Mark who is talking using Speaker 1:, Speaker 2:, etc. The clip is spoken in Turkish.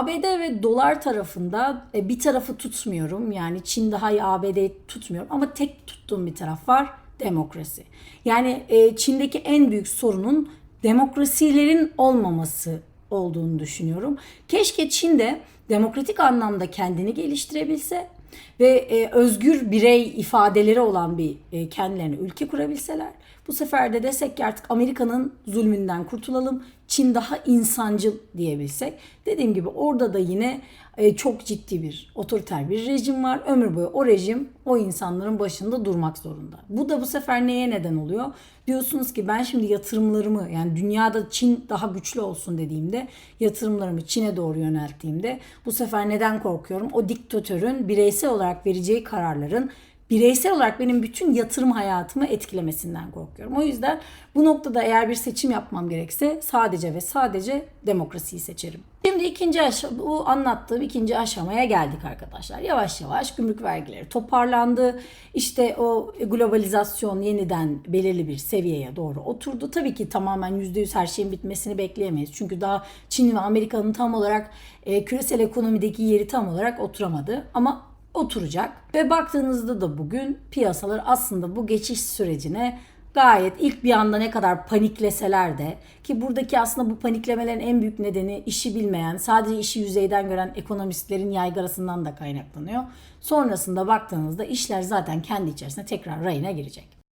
Speaker 1: ABD ve dolar tarafında e, bir tarafı tutmuyorum. Yani Çin daha iyi ABD'yi tutmuyorum ama tek tuttuğum bir taraf var demokrasi. Yani e, Çin'deki en büyük sorunun demokrasilerin olmaması olduğunu düşünüyorum. Keşke Çin'de demokratik anlamda kendini geliştirebilse ve e, özgür birey ifadeleri olan bir e, kendilerine ülke kurabilseler. Bu sefer de desek ki artık Amerika'nın zulmünden kurtulalım. Çin daha insancıl diyebilsek. Dediğim gibi orada da yine e, çok ciddi bir otoriter bir rejim var. Ömür boyu o rejim o insanların başında durmak zorunda. Bu da bu sefer neye neden oluyor? Diyorsunuz ki ben şimdi yatırımlarımı yani dünyada Çin daha güçlü olsun dediğimde yatırımlarımı Çin'e doğru yönelttiğimde bu sefer neden korkuyorum? O diktatörün bireysel olarak vereceği kararların bireysel olarak benim bütün yatırım hayatımı etkilemesinden korkuyorum. O yüzden bu noktada eğer bir seçim yapmam gerekse sadece ve sadece demokrasiyi seçerim. Şimdi ikinci aşama, bu anlattığım ikinci aşamaya geldik arkadaşlar. Yavaş yavaş gümrük vergileri toparlandı. İşte o globalizasyon yeniden belirli bir seviyeye doğru oturdu. Tabii ki tamamen %100 her şeyin bitmesini bekleyemeyiz. Çünkü daha Çin ve Amerika'nın tam olarak e, küresel ekonomideki yeri tam olarak oturamadı. Ama oturacak. Ve baktığınızda da bugün piyasalar aslında bu geçiş sürecine gayet ilk bir anda ne kadar panikleseler de ki buradaki aslında bu paniklemelerin en büyük nedeni işi bilmeyen, sadece işi yüzeyden gören ekonomistlerin yaygarasından da kaynaklanıyor. Sonrasında baktığınızda işler zaten kendi içerisinde tekrar rayına girecek.